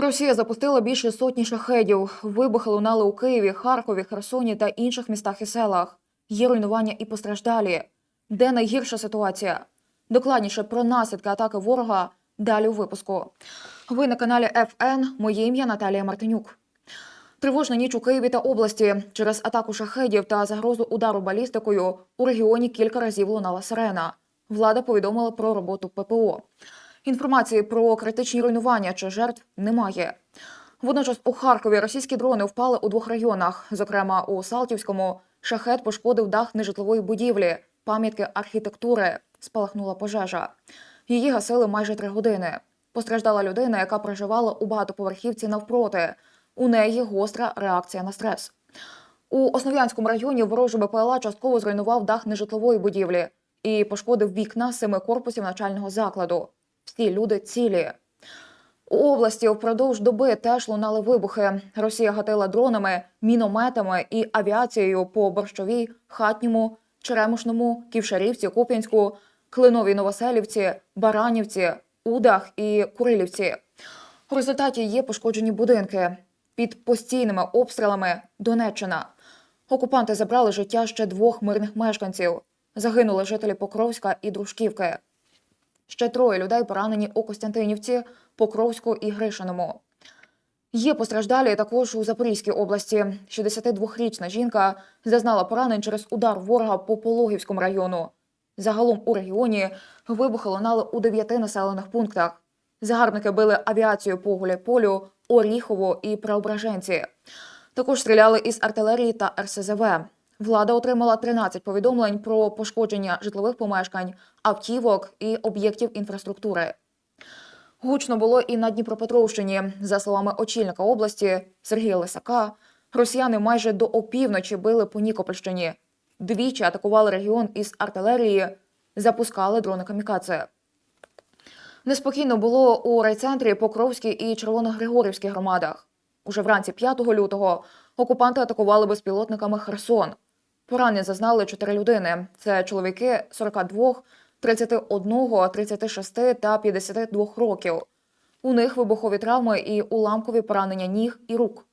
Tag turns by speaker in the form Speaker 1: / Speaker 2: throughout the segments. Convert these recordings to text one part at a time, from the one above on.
Speaker 1: Росія запустила більше сотні шахедів. Вибухи лунали у Києві, Харкові, Херсоні та інших містах і селах. Є руйнування і постраждалі. Де найгірша ситуація? Докладніше про наслідки атаки ворога далі у випуску. Ви на каналі ФН. Моє ім'я Наталія Мартинюк. Тривожна ніч у Києві та області через атаку шахедів та загрозу удару балістикою у регіоні кілька разів лунала сирена. Влада повідомила про роботу ППО. Інформації про критичні руйнування чи жертв немає. Водночас у Харкові російські дрони впали у двох районах. Зокрема, у Салтівському шахет пошкодив дах нежитлової будівлі, пам'ятки архітектури. Спалахнула пожежа. Її гасили майже три години. Постраждала людина, яка проживала у багатоповерхівці навпроти. У неї гостра реакція на стрес. У Основ'янському районі ворожий БПЛА частково зруйнував дах нежитлової будівлі і пошкодив вікна семи корпусів навчального закладу. Всі люди цілі. У області впродовж доби теж лунали вибухи. Росія гатила дронами, мінометами і авіацією по борщовій, хатньому, Черемушному, Ківшарівці, Куп'янську, Клиновій Новоселівці, Баранівці, Удах і Курилівці. У результаті є пошкоджені будинки під постійними обстрілами Донеччина. Окупанти забрали життя ще двох мирних мешканців. Загинули жителі Покровська і Дружківки. Ще троє людей поранені у Костянтинівці, Покровську і Гришиному. Є постраждалі також у Запорізькій області. 62-річна жінка зазнала поранень через удар ворога по Пологівському району. Загалом у регіоні вибухи лунали у дев'яти населених пунктах. Загарбники били авіацію по Гуляйполю, Оріхово і Преображенці. Також стріляли із артилерії та РСЗВ. Влада отримала 13 повідомлень про пошкодження житлових помешкань, автівок і об'єктів інфраструктури. Гучно було і на Дніпропетровщині. За словами очільника області Сергія Лисака, росіяни майже до опівночі били по Нікопольщині. Двічі атакували регіон із артилерії, запускали дрони камікадзе. Неспокійно було у райцентрі Покровській і Червоногригорівській громадах. Уже вранці 5 лютого окупанти атакували безпілотниками Херсон. Поранення зазнали чотири людини. Це чоловіки 42, 31, 36 та 52 років. У них вибухові травми і уламкові поранення ніг і рук.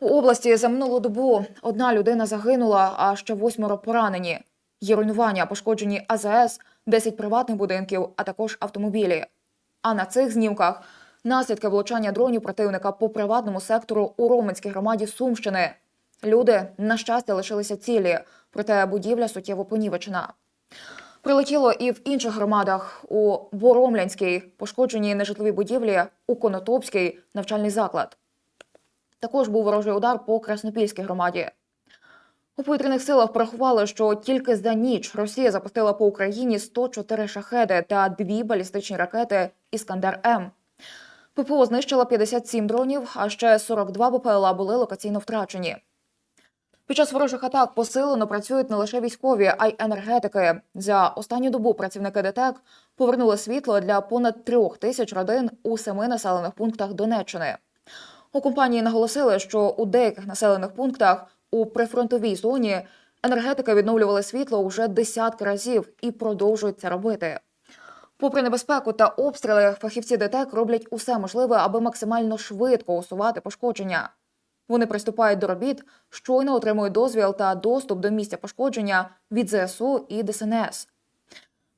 Speaker 1: У області за минулу добу одна людина загинула, а ще восьмеро поранені. Є руйнування, пошкоджені АЗС, 10 приватних будинків, а також автомобілі. А на цих знімках наслідки влучання дронів противника по приватному сектору у Роменській громаді Сумщини. Люди, на щастя, лишилися цілі, проте будівля суттєво понівечена. Прилетіло і в інших громадах у Боромлянській пошкоджені нежитлові будівлі, у Конотопській навчальний заклад. Також був ворожий удар по Краснопільській громаді. У повітряних силах порахували, що тільки за ніч Росія запустила по Україні 104 шахеди та дві балістичні ракети Іскандер М. ППО знищила 57 дронів, а ще 42 БПЛА були локаційно втрачені. Під час ворожих атак посилено працюють не лише військові, а й енергетики. За останню добу працівники ДТЕК повернули світло для понад трьох тисяч родин у семи населених пунктах Донеччини. У компанії наголосили, що у деяких населених пунктах у прифронтовій зоні енергетики відновлювали світло уже десятки разів і продовжують це робити. Попри небезпеку та обстріли, фахівці ДТЕК роблять усе можливе, аби максимально швидко усувати пошкодження. Вони приступають до робіт, щойно отримують дозвіл та доступ до місця пошкодження від ЗСУ і ДСНС.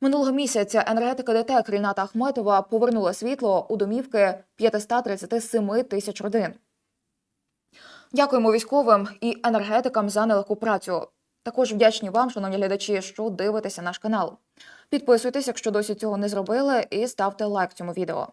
Speaker 1: Минулого місяця енергетика ДТЕК Ріната Ахметова повернула світло у домівки 537 тисяч родин. Дякуємо військовим і енергетикам за нелегку працю. Також вдячні вам, шановні глядачі, що дивитеся наш канал. Підписуйтесь, якщо досі цього не зробили, і ставте лайк цьому відео.